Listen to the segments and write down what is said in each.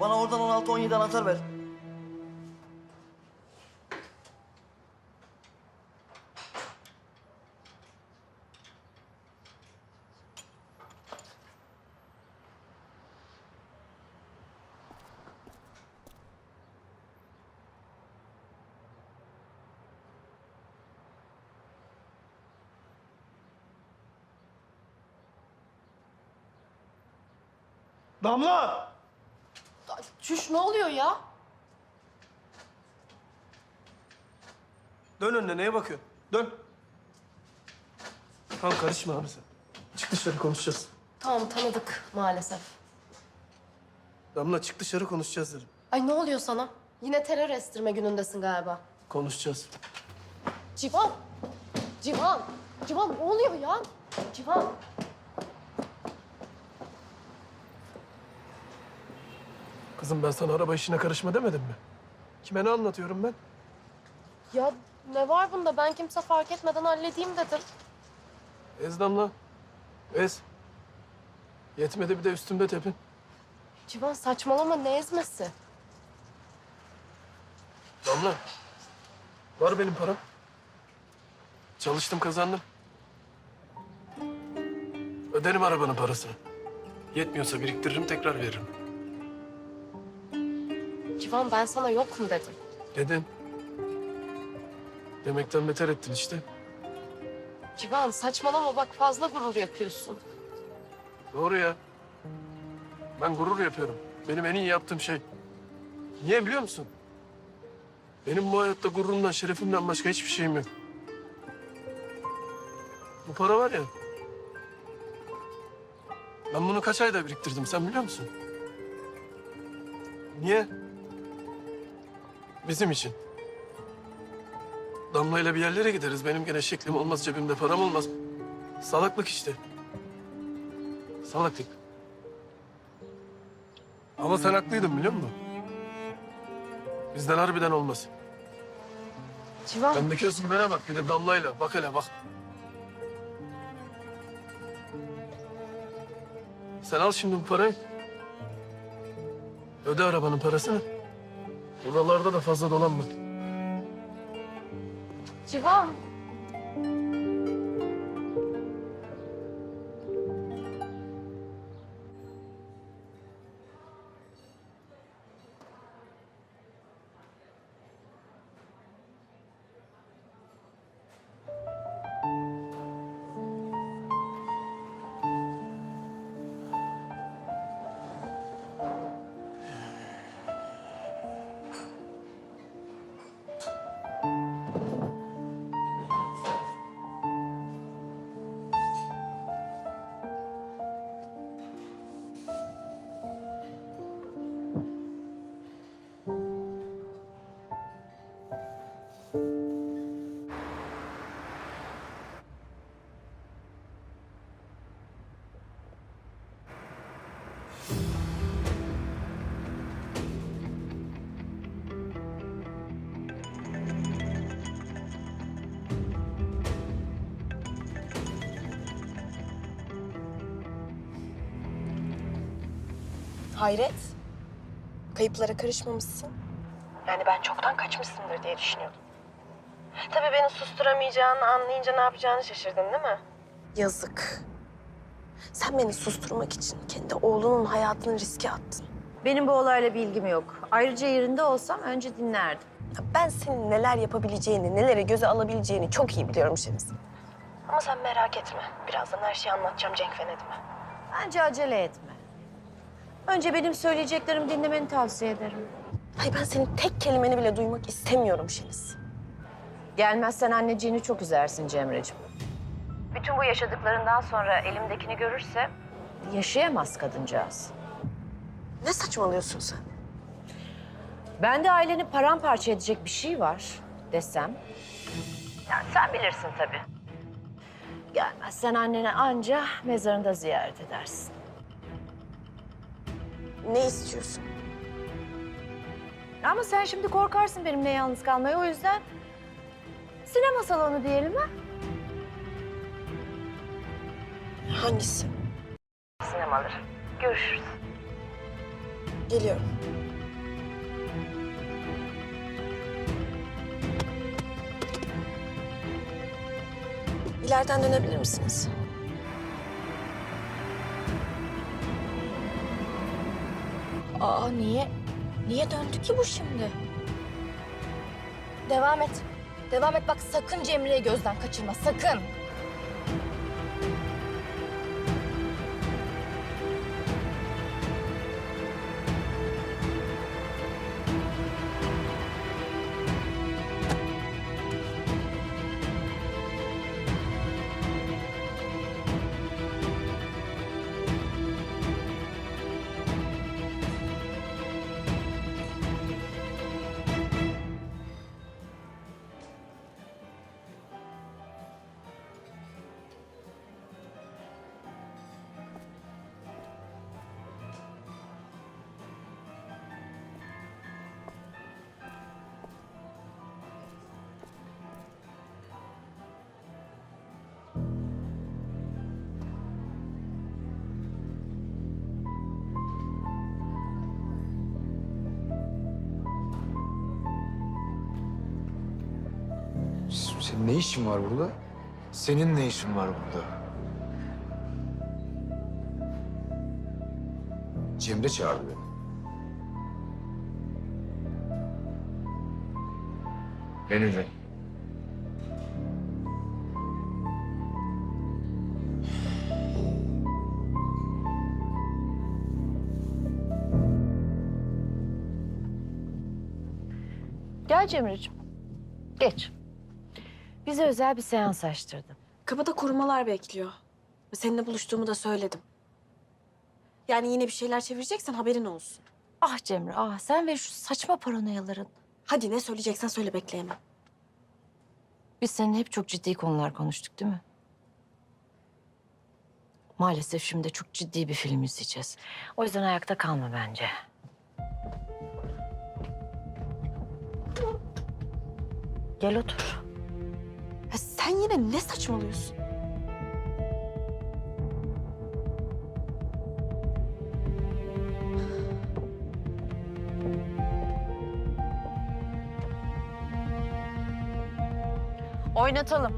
Bana oradan 16-17 anahtar ver. Damla! Çüş ne oluyor ya? Dön önüne neye bakıyorsun? Dön. Tamam karışma abi sen. Çık dışarı konuşacağız. Tamam tanıdık maalesef. Damla çık dışarı konuşacağız dedim. Ay ne oluyor sana? Yine terör estirme günündesin galiba. Konuşacağız. Civan! Civan! Civan ne oluyor ya? Civan! Kızım ben sana araba işine karışma demedim mi? Kime ne anlatıyorum ben? Ya ne var bunda? Ben kimse fark etmeden halledeyim dedim. Ez Damla. Ez. Yetmedi bir de üstümde tepin. Civan saçmalama ne ezmesi? Damla. Var benim param. Çalıştım kazandım. Öderim arabanın parasını. Yetmiyorsa biriktiririm tekrar veririm. Civan ben sana yok mu dedim. Dedin. Demekten beter ettin işte. Civan saçmalama bak fazla gurur yapıyorsun. Doğru ya. Ben gurur yapıyorum. Benim en iyi yaptığım şey. Niye biliyor musun? Benim bu hayatta gururumdan, şerefimden başka hiçbir şeyim yok. Bu para var ya. Ben bunu kaç ayda biriktirdim sen biliyor musun? Niye? Bizim için. Damla'yla bir yerlere gideriz. Benim gene şeklim olmaz, cebimde param olmaz. Salaklık işte. Salaklık. Ama sen haklıydın biliyor musun? Bizden harbiden olmaz. Civan Bendeki gözümlere bak bir de damlayla. Bak hele bak. Sen al şimdi bu parayı. Öde arabanın parasını. Buralarda da fazla dolanma. Civan. Hayret. Kayıplara karışmamışsın. Yani ben çoktan kaçmışsındır diye düşünüyordum. Tabii beni susturamayacağını anlayınca ne yapacağını şaşırdın değil mi? Yazık. Sen beni susturmak için kendi oğlunun hayatını riske attın. Benim bu olayla bir ilgim yok. Ayrıca yerinde olsam önce dinlerdim. Ya Ben senin neler yapabileceğini, nelere göze alabileceğini çok iyi biliyorum Şeniz. Ama sen merak etme. Birazdan her şeyi anlatacağım Cenk ve Nedim'e. Bence acele etme. Önce benim söyleyeceklerimi dinlemeni tavsiye ederim. Ay ben senin tek kelimeni bile duymak istemiyorum Şeniz. Gelmezsen anneciğini çok üzersin Cemre'ciğim. Bütün bu yaşadıklarından sonra elimdekini görürse... Yaşayamaz kadıncağız. Ne saçmalıyorsun sen? Bende aileni paramparça edecek bir şey var desem... Yani sen bilirsin tabii. Gelmezsen annene anca mezarında ziyaret edersin. Ne istiyorsun? Ama sen şimdi korkarsın benimle yalnız kalmaya. O yüzden sinema salonu diyelim ha? Hangisi? Sinemaları. Görüşürüz. Geliyorum. İleriden dönebilir misiniz? Aa niye? Niye döndü ki bu şimdi? Devam et. Devam et bak sakın Cemre'yi gözden kaçırma sakın. Senin ne işin var burada? Senin ne işin var burada? Cemre çağırdı beni. Beni de. Gel Cemre'ciğim. Geç. Bize özel bir seans açtırdım. Kapıda korumalar bekliyor. Seninle buluştuğumu da söyledim. Yani yine bir şeyler çevireceksen haberin olsun. Ah Cemre, ah sen ve şu saçma paranoyaların. Hadi ne söyleyeceksen söyle bekleyemem. Biz seninle hep çok ciddi konular konuştuk değil mi? Maalesef şimdi çok ciddi bir film izleyeceğiz. O yüzden ayakta kalma bence. Gel otur. Ya sen yine ne saçmalıyorsun? Oynatalım.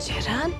Ceren.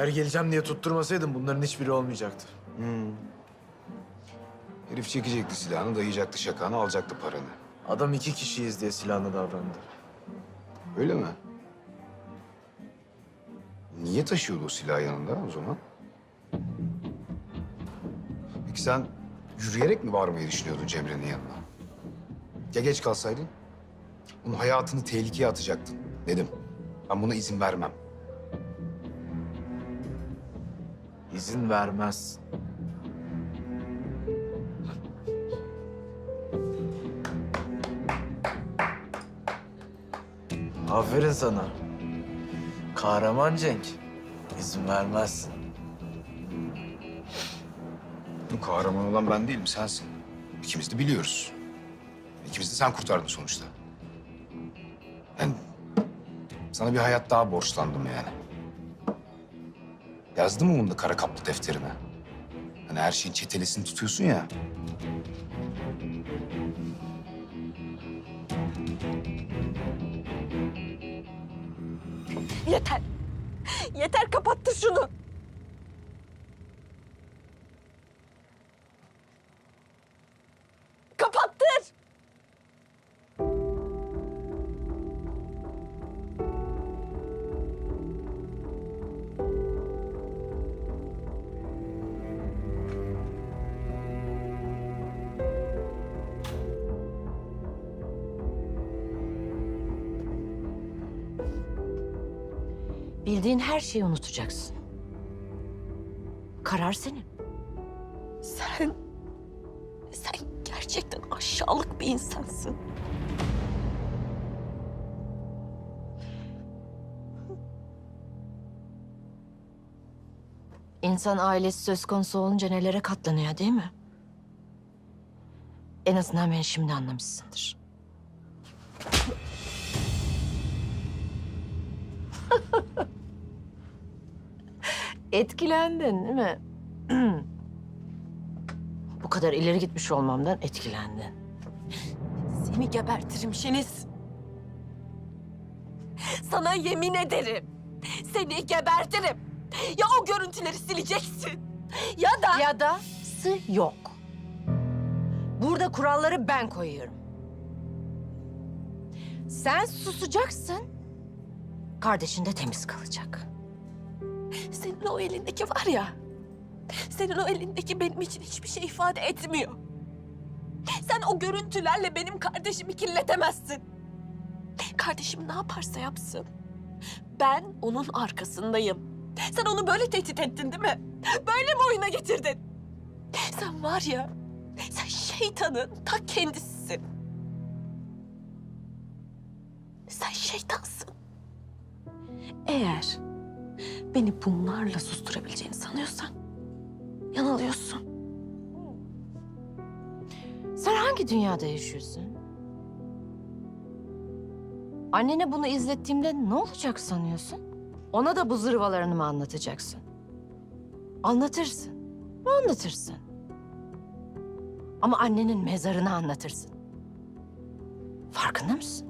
Eğer geleceğim diye tutturmasaydın bunların hiçbiri olmayacaktı. Herif çekecekti silahını, dayayacaktı şakanı, alacaktı paranı. Adam iki kişiyiz diye silahına davrandı. Öyle mi? Niye taşıyordu o silahı yanında o zaman? Peki sen yürüyerek mi varmayı düşünüyordun Cemre'nin yanına? Ya geç kalsaydın? Onun hayatını tehlikeye atacaktın. Dedim. Ben buna izin vermem. izin vermez. Aferin sana. Kahraman Cenk. İzin vermezsin. Bu kahraman olan ben değilim, sensin. İkimiz de biliyoruz. İkimiz de sen kurtardın sonuçta. Ben sana bir hayat daha borçlandım yani. Yazdın mı bunu da kara kaplı defterine? Hani her şeyin çetelesini tutuyorsun ya. Yeter. Yeter kapattır şunu. Bildiğin her şeyi unutacaksın. Karar senin. Sen... Sen gerçekten aşağılık bir insansın. İnsan ailesi söz konusu olunca nelere katlanıyor değil mi? En azından beni şimdi anlamışsındır. Etkilendin değil mi? Bu kadar ileri gitmiş olmamdan etkilendin. Seni gebertirim Şeniz. Sana yemin ederim. Seni gebertirim. Ya o görüntüleri sileceksin. Ya da... Ya da sı yok. Burada kuralları ben koyuyorum. Sen susacaksın. Kardeşin de temiz kalacak. Senin o elindeki var ya. Senin o elindeki benim için hiçbir şey ifade etmiyor. Sen o görüntülerle benim kardeşimi kirletemezsin. Kardeşim ne yaparsa yapsın. Ben onun arkasındayım. Sen onu böyle tehdit ettin değil mi? Böyle mi oyuna getirdin? Sen var ya, sen şeytanın ta kendisisin. Sen şeytansın. Eğer beni bunlarla susturabileceğini sanıyorsan yanılıyorsun. Sen hangi dünyada yaşıyorsun? Annene bunu izlettiğimde ne olacak sanıyorsun? Ona da bu zırvalarını mı anlatacaksın? Anlatırsın. Anlatırsın. Ama annenin mezarını anlatırsın. Farkında mısın?